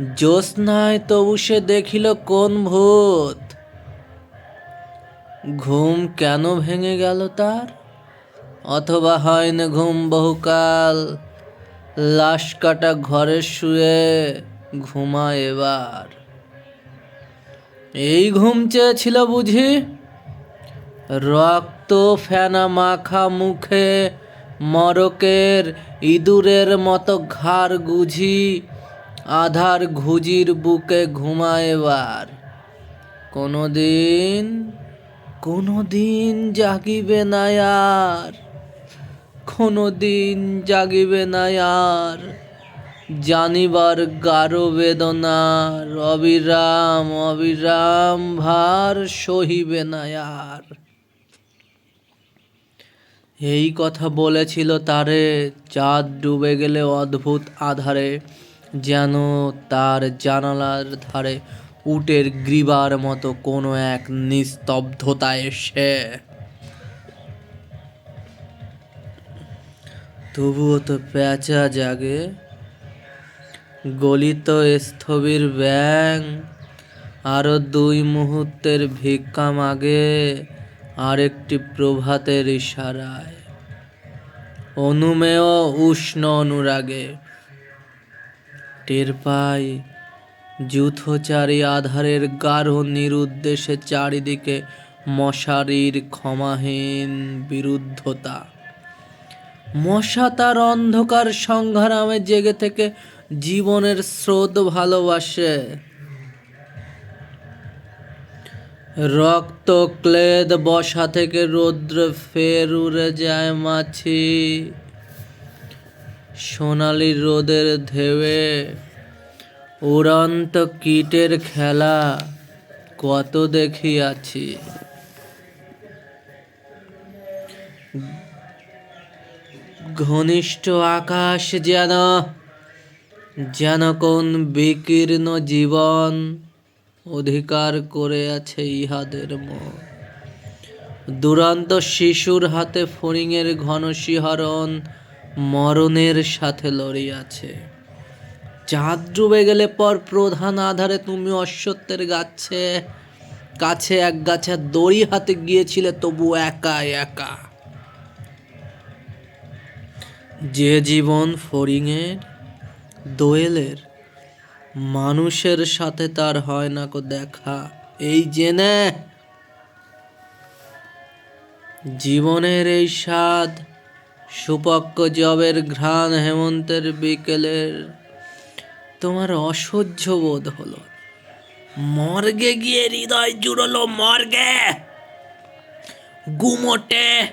জ্যোৎস্নায় তবু সে দেখিল কোন ভূত। ঘুম কেন ভেঙে গেল তার? অথবা হয়নি ঘুম বহুকাল? লাশ কাটা ঘরে শুয়ে ঘুমা এবার। এই ঘুম চেয়েছিল বুঝি? রক্ত ফেনা মাখা মুখে মরকের ইঁদুরের মতো ঘাড় গুঝি আধার ঘুজির বুকে ঘুমায় এবার। কোনোদিন কোনোদিন জাগিবে না আর। কোনোদিন জাগিবে না আর। জানিবার গারো বেদনার অবিরাম অবিরাম ভার সহিবে না আর। এই কথা বলেছিল তারে, চাঁদ ডুবে গেলে অদ্ভুত আধারে। যেন তার জানালার ধারে উটের গ্রীবার মতো কোনো এক নিস্তব্ধতা এসে। তবুও তো পেঁচা জাগে। গলিত স্থবির ব্যাং আরও দুই মুহূর্তের ভিক্ষা মাগে আরেকটি প্রভাতের ইশারায়। অনুমেয় উষ্ণ অনুরাগে টের পাই। যুথচারী আধারের গাঢ় নিরুদ্দেশে চারিদিকে মশারির ক্ষমাহীন বিরুদ্ধতা। মশা তার অন্ধকার সংগ্রামে জেগে থেকে জীবনের স্রোত ভালোবাসে। রক্ত ক্লেদ বসা থেকে রৌদ্র ফের উড়ে যায় মাছি। সোনালি রোদের ধেয়ে উড়ন্ত কীটের খেলা কত দেখিয়াছি। ঘনিষ্ঠ আকাশ যেন যেন কোন বিকীর্ণ জীবন অধিকার করে আছে ইহাদের মন। দুরন্ত শিশুর হাতে ফড়িংয়ের ঘন শিহরণ মরণের সাথে লড়িয়াছে। চাঁদ ডুবে গেলে পর প্রধান আধারে তুমি অশ্বত্বের গাছে, কাছে এক গাছে দড়ি হাতে গিয়েছিলে তবু একা একা। যে জীবন ফড়িংয়ের, দোয়েলের, মানুষের সাথে তার হয় না কো দেখা। এই জেনে জীবনের এই স্বাদ, সুপক্ক জবের ঘ্রাণ হেমন্তের বিকেলের তোমার অসহ্য বোধ হলো। মর্গে গিয়ে হৃদয় জুড়লো মর্গে। গুমোটে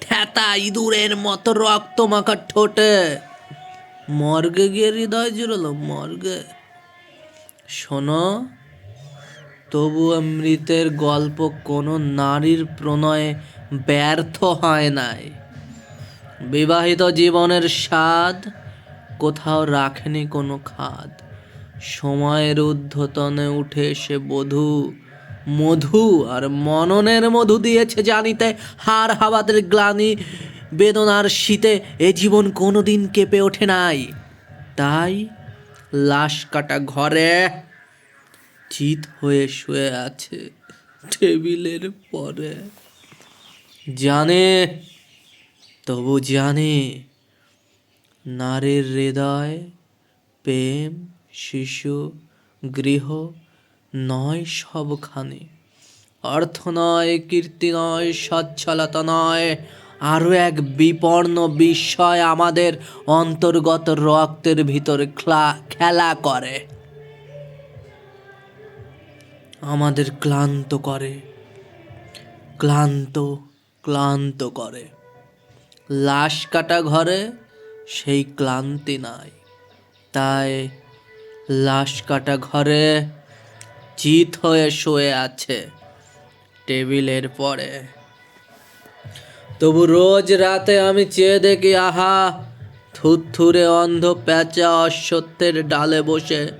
থ্যাতা ইঁদুরের মতো রক্ত মাখা ঠোঁটে। মর্গে গিয়ে হৃদয় জুড়লো মর্গে। শোনো তবুও মৃতের গল্প কোনো নারীর প্রণয়ে ব্যর্থ হয় নাই। বিবাহিত জীবনের স্বাদ কোথাও রাখেনি কোনো খাদ। সময়ের ঊর্ধ্বতনে উঠে এসে বধূ, মধু আর মননের মধু দিয়েছে জানিতে। হার হাওয়াদের গ্লানি, বেদনার শীতে এ জীবন কোনোদিন কেঁপে ওঠে নাই। তাই লাশ কাটা ঘরে চিত হয়ে শুয়ে আছে টেবিলের পরে। জানে, তবু জানে নারীর হৃদয়, প্রেম, শিশু, গৃহ, নয় সবখানে। অর্থ নয়, কীর্তি নয়, সচ্ছলতা নয়, আরও এক বিপন্ন বিস্ময় আমাদের অন্তর্গত রক্তের ভিতর খেলা খেলা করে। আমাদের ক্লান্ত করে। ক্লান্ত ক্লান্ত করে। লাশ কাটা ঘরে সেই ক্লান্তি নাই। তাই লাশ কাটা ঘরে চিত হয়ে শুয়ে আছে টেবিলের পরে। তবু রোজ রাতে আমি চেয়ে দেখি, আহা থুরথুরে অন্ধ প্যাঁচা অশ্বত্থের ডালে বসে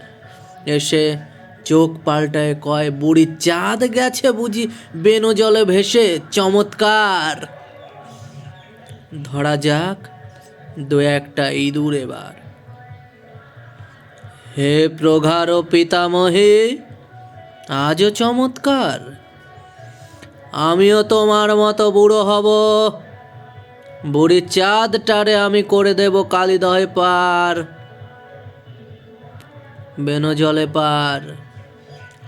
এসে চোখ পাল্টায় কয়, বুড়ি চাঁদ গেছে বুঝি বেনো জলে ভেসে, চমৎকার! ধরা যাক দু একটা ইঁদুর এবার। হে প্রগাঢ় পিতামহে, আজও চমৎকার। আমিও তোমার মতো বুড়ো হব। বুড়ির চাঁদটারে আমি করে দেব কালিদয় পার। বেনো জলে পার।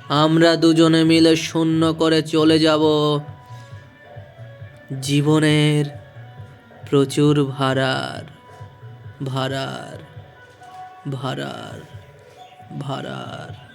আমরা দুজনে মিলে শূন্য করে চলে যাব। জীবনের প্রচুর ভাড়ার। ভাড়ার ভাড়ার ভাড়ার